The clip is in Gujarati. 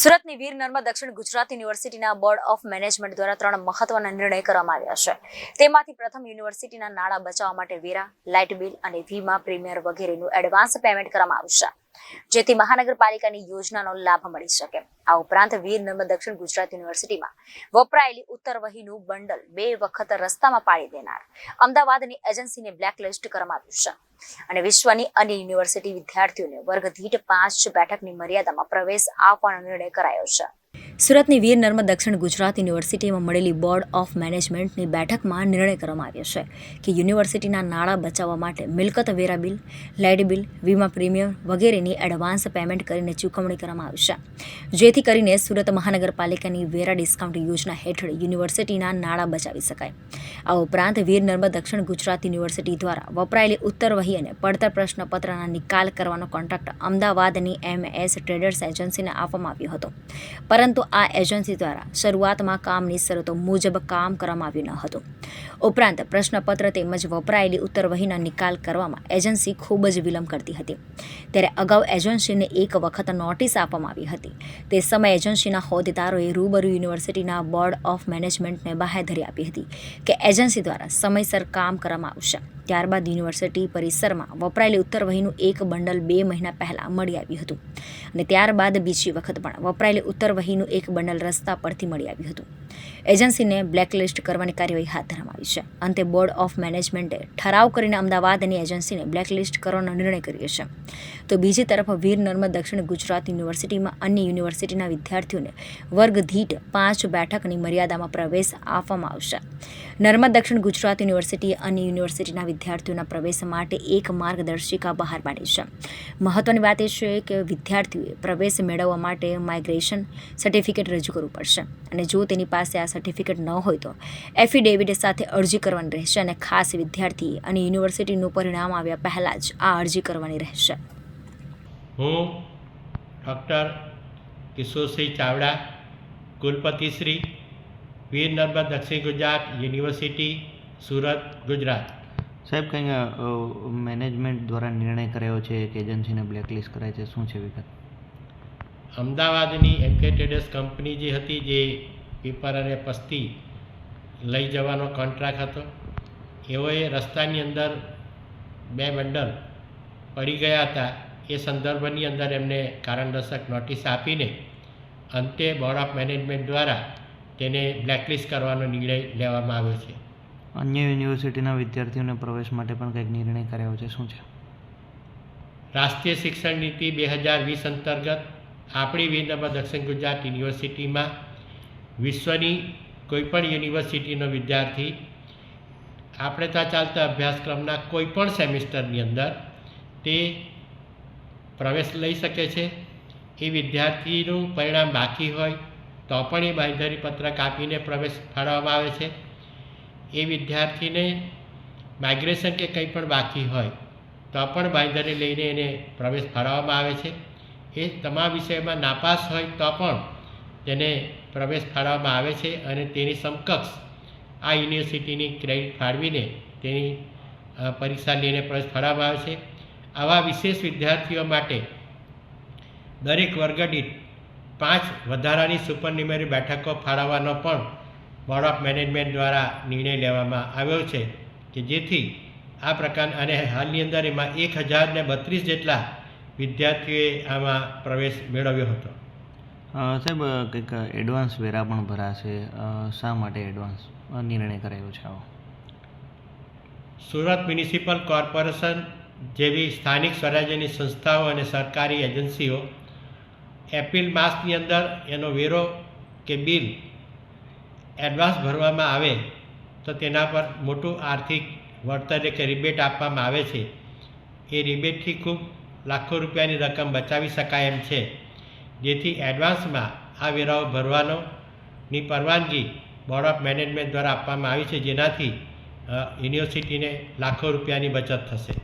સુરતની વીર નર્મદ દક્ષિણ ગુજરાત યુનિવર્સિટીના બોર્ડ ઓફ મેનેજમેન્ટ દ્વારા ત્રણ મહત્વના નિર્ણય કરવામાં આવ્યા છે. તેમાંથી પ્રથમ યુનિવર્સિટીના નાણાં બચાવવા માટે વેરા, લાઇટ બિલ અને વીમા પ્રીમિયર વગેરેનું એડવાન્સ પેમેન્ટ કરવામાં આવશે જેથી મહાનગરપાલિકાની યોજનાનો લાભ મળી શકે. આ ઉપરાંત વીર નર્મદ દક્ષિણ ગુજરાત યુનિવર્સિટીમાં વપરાયેલી ઉત્તર વહીનું બંડલ બે વખત રસ્તામાં પાડી દેનાર. અમદાવાદની એજન્સીને બ્લેકલિસ્ટ કરવામાં આવ્યું છે. અને વિશ્વની અન્ય યુનિવર્સિટી વિદ્યાર્થીઓને વર્ગ દીઠ પાંચ બેઠકની મર્યાદામાં પ્રવેશ આપવાનો નિર્ણય કરાયો છે. સુરતની વીર નર્મદ દક્ષિણ ગુજરાત યુનિવર્સિટીમાં મળેલી બોર્ડ ઓફ મેનેજમેન્ટની બેઠકમાં નિર્ણય કરવામાં આવ્યો છે કે યુનિવર્સિટીના નાણાં બચાવવા માટે મિલકત વેરા બિલ લાઇટ બિલ, વીમા પ્રીમિયમ વગેરેની એડવાન્સ પેમેન્ટ કરીને ચૂકવણી કરવામાં આવશે જેથી કરીને સુરત મહાનગરપાલિકાની વેરા ડિસ્કાઉન્ટ યોજના હેઠળ યુનિવર્સિટીના નાણાં બચાવી શકાય. આ ઉપરાંત વીર નર્મદ દક્ષિણ ગુજરાત યુનિવર્સિટી દ્વારા વપરાયેલી ઉત્તર વહી અને પડતર પ્રશ્નપત્રના નિકાલ કરવાનો કોન્ટ્રાક્ટ અમદાવાદની એમએસ ટ્રેડર્સ એજન્સીને આપવામાં આવ્યો હતો. પરંતુ આ એજન્સી દ્વારા શરૂઆતમાં કામની શરતો મુજબ કામ કરવામાં આવ્યું ન હતું. ઉપરાંત પ્રશ્નપત્ર તેમજ વપરાયેલી ઉત્તર વહીના નિકાલ કરવામાં એજન્સી ખૂબ જ વિલંબ કરતી હતી. ત્યારે અગાઉ એજન્સીને એક વખત નોટિસ આપવામાં આવી હતી. તે સમયે એજન્સીના હોદ્દેદારોએ રૂબરૂ યુનિવર્સિટીના બોર્ડ ઓફ મેનેજમેન્ટને બાહેધરી આપી હતી કે એજન્સી દ્વારા સમયસર કામ કરવામાં આવશે. ત્યારબાદ યુનિવર્સિટી પરિસરમાં વપરાયેલી ઉત્તર વહીનું એક બંડલ બે મહિના પહેલાં મળી આવ્યું હતું. અને ત્યારબાદ બીજી વખત પણ વપરાયેલી ઉત્તર વહીનું એક બંડલ રસ્તા પરથી મળી આવ્યું હતું. એજન્સીને બ્લેકલિસ્ટ કરવાની કાર્યવાહી હાથ ધરવામાં આવી છે. અંતે બોર્ડ ઓફ મેનેજમેન્ટે ઠરાવ કરીને અમદાવાદની એજન્સીને બ્લેકલિસ્ટ કરવાનો નિર્ણય કર્યો છે. તો બીજી તરફ વીર નર્મદ દક્ષિણ ગુજરાત યુનિવર્સિટીમાં અન્ય યુનિવર્સિટીના વિદ્યાર્થીઓને વર્ગ દીઠ પાંચ બેઠકની મર્યાદામાં પ્રવેશ આપવામાં આવશે. નર્મદ દક્ષિણ ગુજરાત યુનિવર્સિટીએ અન્ય યુનિવર્સિટીના વિદ્યાર્થીઓના પ્રવેશ માટે એક માર્ગદર્શિકા બહાર પાડી છે. મહત્વની વાત એ છે કે વિદ્યાર્થીઓએ પ્રવેશ મેળવવા માટે માઇગ્રેશન સર્ટિફિકેટ રજૂ કરવું પડશે. અને જો તેની પાસે આ સર્ટિફિકેટ ન હોય તો એફિડેવિટ સાથે અરજી કરવાની રહેશે અને ખાસ વિદ્યાર્થી અને યુનિવર્સિટીનું પરિણામ આવ્યા પહેલાં જ આ અરજી કરવાની રહેશે. હું ડૉક્ટર કિશોરસિંહ ચાવડા કુલપતિશ્રી વીર નર્મદ દક્ષિણ ગુજરાત યુનિવર્સિટી સુરત ગુજરાત. સાહેબ કંઈ મેનેજમેન્ટ દ્વારા નિર્ણય કર્યો છે કે એજન્સીને બ્લેકલિસ્ટ કરાય છે? શું છે વિગત? અમદાવાદની એમકે ટ્રેડર્સ કંપની જે હતી જે પેપર અને પસ્તી લઈ જવાનો કોન્ટ્રાક્ટ હતો એઓએ રસ્તાની અંદર બે બંડલ પડી ગયા હતા. એ સંદર્ભની અંદર એમને કારણદર્શક નોટિસ આપીને અંતે બોર્ડ ઓફ મેનેજમેન્ટ દ્વારા તેને બ્લેકલિસ્ટ કરવાનો નિર્ણય લેવામાં આવ્યો છે. અન્ય યુનિવર્સિટીના વિદ્યાર્થીઓને પ્રવેશ માટે પણ કંઈક નિર્ણય કર્યો છે. શું છે? રાષ્ટ્રીય શિક્ષણ નીતિ બે હજાર વીસ અંતર્ગત આપણી વિદ્યામાં દક્ષિણ ગુજરાત યુનિવર્સિટીમાં વિશ્વની કોઈપણ યુનિવર્સિટીનો વિદ્યાર્થી આપણે ત્યાં ચાલતા અભ્યાસક્રમના કોઈપણ સેમિસ્ટરની અંદર તે પ્રવેશ લઈ શકે છે. એ વિદ્યાર્થીનું પરિણામ બાકી હોય તો પણ એ બાંયધરી પત્રક આપીને પ્રવેશ ફાળવવામાં આવે છે. એ વિદ્યાર્થીને માઇગ્રેશન કે કંઈ પણ બાકી હોય તો પણ બાંયધરી લઈને એને પ્રવેશ ફાળવવામાં આવે છે. એ તમામ વિષયમાં નાપાસ હોય તો પણ તેને પ્રવેશ ફાળવવામાં આવે છે અને તેની સમકક્ષ આ યુનિવર્સિટીની ક્રેડિટ ફાળવીને તેની પરીક્ષા લઈને પ્રવેશ ફાળવવામાં આવે છે. આવા વિશેષ વિદ્યાર્થીઓ માટે દરેક વર્ગ દીઠ પાંચ વધારાની સુપરન્યુમરી બેઠકો ફાળવવાનો પણ બોર્ડ ઓફ મેનેજમેન્ટ દ્વારા નિર્ણય લેવામાં આવ્યો છે કે જેથી આ પ્રકાર અને હાલની અંદર એમાં એક હજારને બત્રીસ જેટલા વિદ્યાર્થીઓએ આમાં પ્રવેશ મેળવ્યો હતો. સાહેબ કંઈક એડવાન્સ વેરા પણ ભરાશે. શા માટે એડવાન્સ નિર્ણય કરાયો છે આવો. સુરત મ્યુનિસિપલ કોર્પોરેશન જેવી સ્થાનિક સ્વરાજ્યની સંસ્થાઓ અને સરકારી એજન્સીઓ એપ્રિલ માસની અંદર એનો વેરો કે બિલ એડવાન્સ ભરવામાં આવે તો તેના પર મોટું આર્થિક વળતર કે રિબેટ આપવામાં આવે છે. એ રિબેટથી ખૂબ લાખો રૂપિયાની રકમ બચાવી શકાય એમ છે. જેથી એડવાન્સમાં આ વેરાઓ ભરવાનોની પરવાનગી બોર્ડ ઓફ મેનેજમેન્ટ દ્વારા આપવામાં આવી છે. જેનાથી યુનિવર્સિટીને લાખો રૂપિયાની બચત થશે.